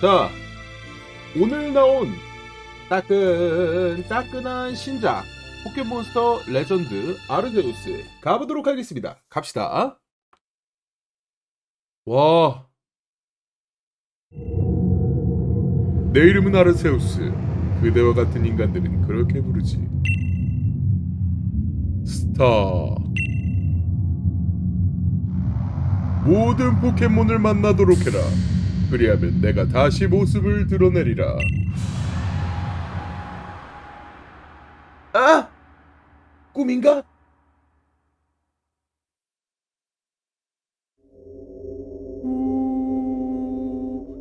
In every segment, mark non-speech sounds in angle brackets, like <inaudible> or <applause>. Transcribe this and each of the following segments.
자, 오늘 나온 따끈 따끈한 신작 포켓몬스터 레전드 아르데우스 가보도록 하겠습니다. 갑시다. 와. 내 이름은 아르세우스. 그대와 같은 인간들은 그렇게 부르지. 스타. 모든 포켓몬을 만나도록 해라. 그리하면 내가 다시 모습을 드러내리라. 아! 꿈인가?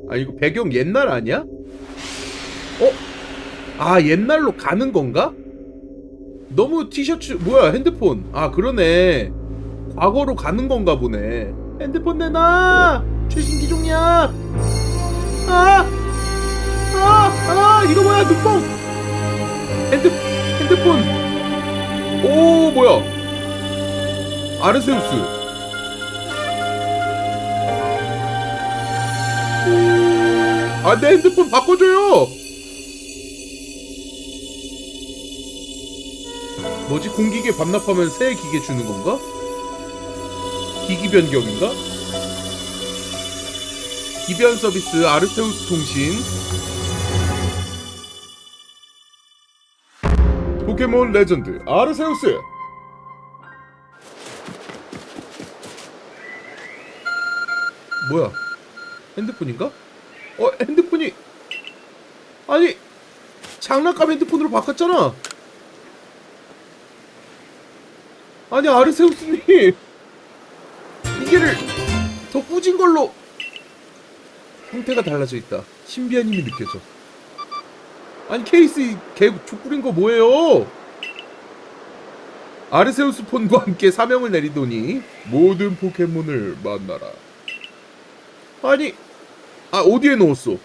아 이거 배경 옛날 아니야? 어? 아 옛날로 가는 건가? 너무 티셔츠 뭐야 핸드폰 아 그러네 과거로 가는 건가 보네 핸드폰 내놔 최신 기종이야 아! 아! 아! 이거 뭐야 눈뽕 핸드 핸드폰 오 뭐야 아르세우스 아내 핸드폰 바꿔줘요 뭐지 공기계 반납하면 새 기계 주는 건가? 기기 변경인가? 기변 서비스 아르테우스 통신. 포켓몬 레전드 아르세우스. 뭐야? 핸드폰인가? 어 핸드폰이 아니 장난감 핸드폰으로 바꿨잖아. 아니 아르세우스님 이게를 더 꾸진 걸로 형태가 달라져 있다. 신비한 힘이 느껴져. 아니 케이스 개 족부린 거 뭐예요? 아르세우스 폰과 함께 사명을 내리더니 모든 포켓몬을 만나라. 아니 아 어디에 넣었어?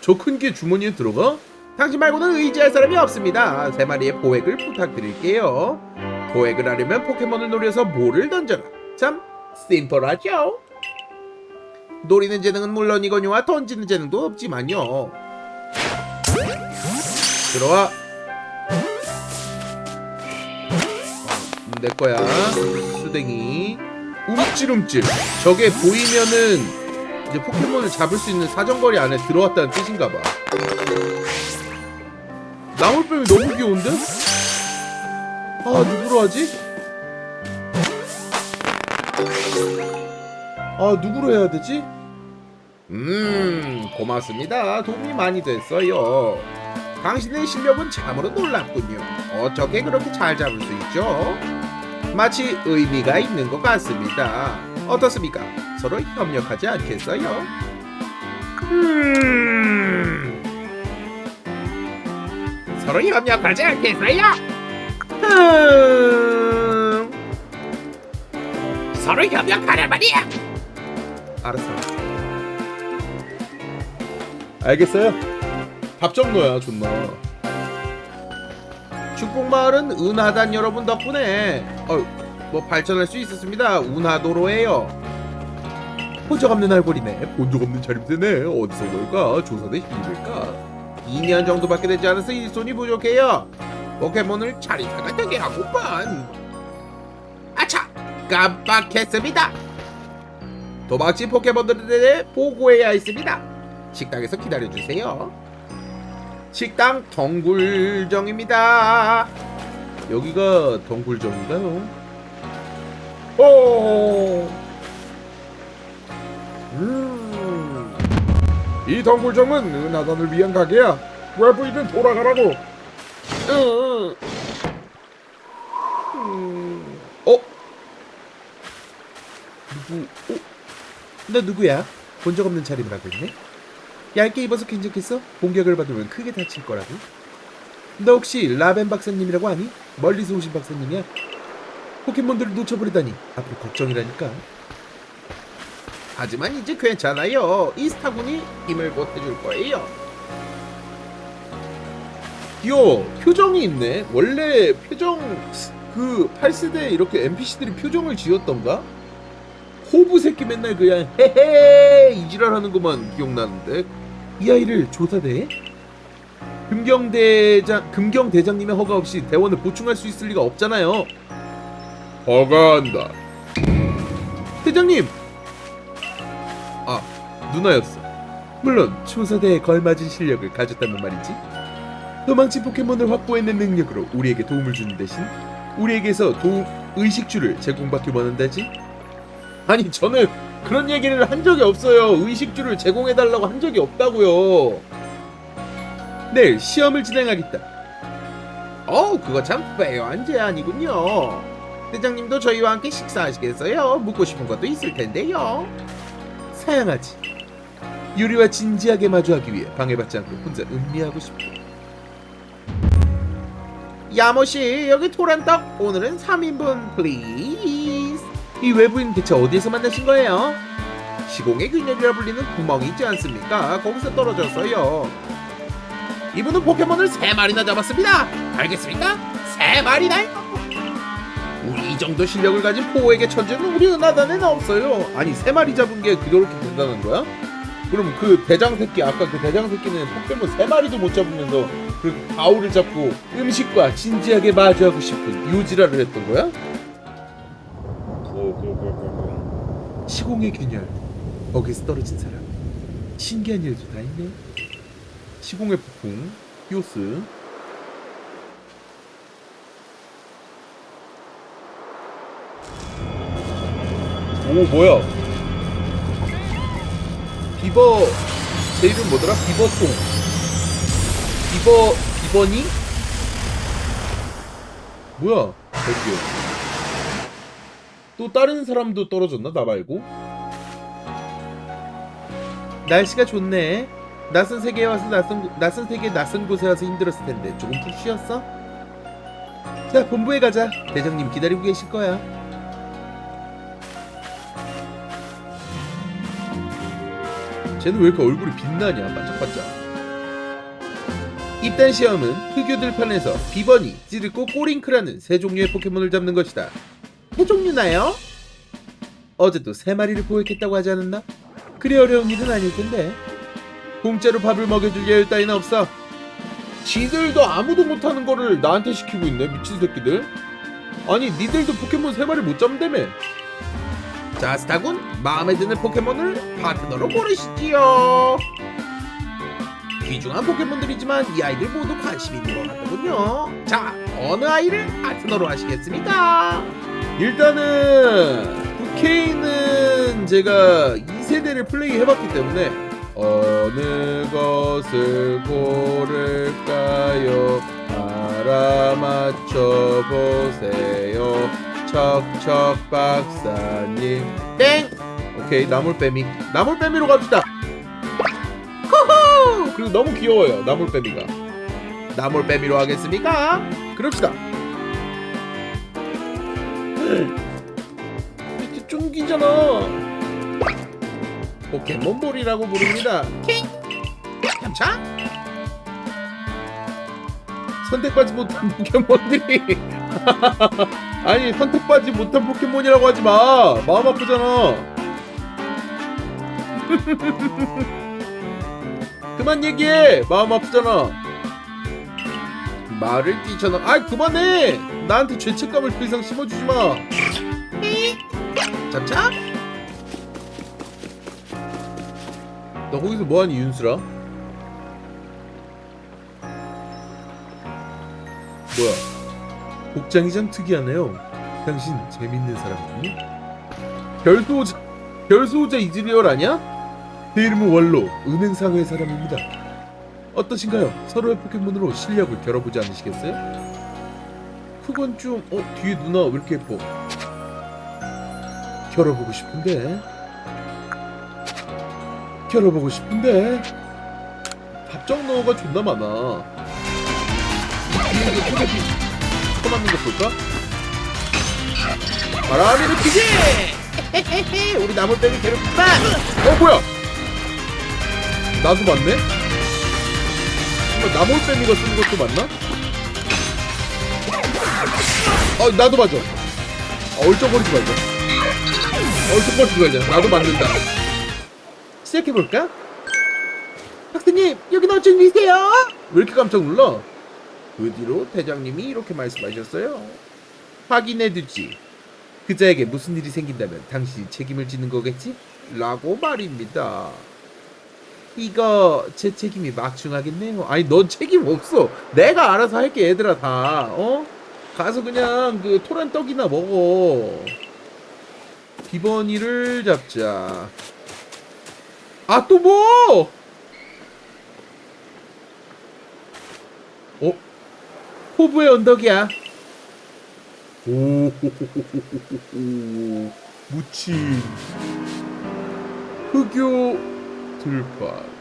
저 큰 게 주머니에 들어가? 당신 말고는 의지할 사람이 없습니다. 세 마리의 포획을 부탁드릴게요. 포획을 하려면 포켓몬을 노려서 볼을 던져라. 참 심플하죠. 노리는 재능은 물론이거니와 던지는 재능도 없지만요. 들어와. 내 거야. 수댕이. 움찔움찔. 저게 보이면은 이제 포켓몬을 잡을 수 있는 사정거리 안에 들어왔다는 뜻인가 봐. 나물뱀이 너무 귀여운데? 아 누구로 하지? 아 누구로 해야 되지? 음 고맙습니다 도움이 많이 됐어요 당신의 실력은 참으로 놀랍군요 어떻게 그렇게 잘 잡을 수 있죠? 마치 의미가 있는 것 같습니다 어떻습니까? 서로 협력하지 않겠어요? 음 서로 협력하지 않겠어요? 음... 서로 협력하란 말이야. 알았어. 알겠어요. 답정너야 존나. 축복마을은 은하단 여러분 덕분에 어, 뭐 발전할 수 있었습니다. 운하도로예요. 본적 없는 얼굴이네. 본 적 없는 차림새네. 어디서 볼까? 조선의 힘일까? 2년 정도밖에 되지 않아서 일손이 부족해요. 포켓몬을 차리다가 되게 하고만 아차 깜빡했습니다 도망친 포켓몬들에 대해 보고해야 했습니다 식당에서 기다려주세요 식당 덩굴정입니다 여기가 덩굴정인가요? 오 음. 이 덩굴정은 은하단을 위한 가게야 왜 부이든 돌아가라고 응. 음. 어? 누구? 어? 너 누구야? 본 적 없는 차림을 하고 있네? 얇게 입어서 괜찮겠어? 공격을 받으면 크게 다칠 거라고? 너 혹시 라벤 박사님이라고 아니? 멀리서 오신 박사님이야? 포켓몬들을 놓쳐버리다니 앞으로 걱정이라니까 하지만 이제 괜찮아요 이 스타군이 힘을 보태줄 거예요 귀여워. 표정이 있네. 원래 표정 그 8세대 이렇게 NPC들이 표정을 지었던가? 호부 새끼 맨날 그냥 헤헤 이지랄 하는 것만 기억나는데 이 아이를 조사대? 금경대장 금경대장님의 허가 없이 대원을 보충할 수 있을 리가 없잖아요. 허가한다. 대장님. 아 누나였어. 물론 조사대에 걸맞은 실력을 가졌다는 말이지. 도망친 포켓몬을 확보해낸 능력으로 우리에게 도움을 주는 대신 우리에게서 도움 의식주를 제공받기 원한다지? 아니 저는 그런 얘기를 한 적이 없어요. 의식주를 제공해달라고 한 적이 없다고요. 내일 시험을 진행하겠다. 어, 그거 참 페어한 제안이군요. 대장님도 저희와 함께 식사하시겠어요? 묻고 싶은 것도 있을 텐데요. 사양하지. 유리와 진지하게 마주하기 위해 방해받지 않고 혼자 음미하고 싶고. 야모씨 여기 토란떡 오늘은 3인분 플리즈 이 외부인 대체 어디에서 만나신 거예요? 시공의 균열이라 불리는 구멍이 있지 않습니까? 거기서 떨어졌어요 이분은 포켓몬을 3마리나 잡았습니다 알겠습니까? 3마리나 우리 이 정도 실력을 가진 포에게 천재는 우리 은하단에는 없어요 아니 3마리 잡은 게 그렇게 된다는 거야? 그럼 그 대장 새끼 아까 그 대장 새끼는 포켓몬 3마리도 못 잡으면서 그 바울을 잡고 음식과 진지하게 마주하고 싶은 요지라를 했던 거야? 시공의 균열 거기서 떨어진 사람. 신기한 일도 다 있네. 시공의 폭풍 히오스. 오 뭐야? 비버 제 이름 뭐더라? 비버송. 비버 비버니? 뭐야? 저기요 또 다른 사람도 떨어졌나 나 말고? 날씨가 좋네. 낯선 세계에 와서 낯선 곳- 낯선 세계 낯선 곳에 와서 힘들었을 텐데 조금 푹 쉬었어? 자 본부에 가자. 대장님 기다리고 계실 거야. 쟤는 왜 이렇게 얼굴이 빛나냐 반짝반짝. 입단 시험은 흑유들 편에서 비버니, 찌르꼬, 꼬링크라는 세 종류의 포켓몬을 잡는 것이다. 세 종류나요? 어제도 세 마리를 포획했다고 하지 않았나? 그리 어려운 일은 아닐 텐데. 공짜로 밥을 먹여줄 여유 따위는 없어. 지들도 아무도 못하는 거를 나한테 시키고 있네 미친 새끼들. 아니 니들도 포켓몬 세 마리 못 잡는다며. 자 스타군 마음에 드는 포켓몬을 파트너로 고르시지요. 귀중한 포켓몬들이지만 이 아이들 모두 관심 있는 것 같더군요. 자 어느 아이를 파트너로 하시겠습니까? 일단은 부케이는 제가 2세대를 플레이 해봤기 때문에 어느 것을 고를까요? 알아맞혀 보세요. 척척 박사님. 땡. 오케이 나물빼미. 나물빼미로 갑시다. 호호. 그리고 너무 귀여워요 나물빼미가. 나물빼미로 하겠습니까? 그럽시다. 이렇게 쫑기잖아. 포켓몬볼이라고 부릅니다. 킹! 감차? 선택받지 못한 포켓몬들이 <laughs> 아니 선택받지 못한 포켓몬이라고 하지 마 마음 아프잖아 <laughs> 그만 얘기해 마음 아프잖아 말을 뛰쳐나 아 그만해 나한테 죄책감을 더 이상 심어주지 마 잠차 너 거기서 뭐하니 윤수라? 뭐야? 복장이 참 특이하네요. 당신 재밌는 사람이니? 별수호자 별수호자 이즈리얼 아니야? 내 이름은 원로 은행상의 사람입니다. 어떠신가요? 서로의 포켓몬으로 실력을 겨뤄보지 않으시겠어요? 그건 좀... 어? 뒤에 누나 왜 이렇게 예뻐? 겨뤄보고 싶은데 겨뤄보고 싶은데 답정 너가 존나 많아 토대비 쳐맞는 거 볼까? 바람이 느끼지! <laughs> 우리 나물빼기 괴롭히마! 어 뭐야? 나도 맞네? 정말 나물빼미가 쓰는 것도 맞나? 어 나도 맞아 어, 얼쩡거리지 말자 얼쩡거리지 말자 나도 맞는다 시작해볼까? 학생님 여기 어쩐 일이세요? 왜 이렇게 깜짝 놀라? 그 뒤로 대장님이 이렇게 말씀하셨어요. 확인해두지. 그자에게 무슨 일이 생긴다면 당신이 책임을 지는 거겠지? 라고 말입니다. 이거 제 책임이 막중하겠네요. 아니 넌 책임 없어. 내가 알아서 할게 얘들아 다. 어? 가서 그냥 그 토란 떡이나 먹어. 비번이를 잡자. 아 또 뭐? 어? 포부의 언덕이야. 오, 무친 흑요 들판.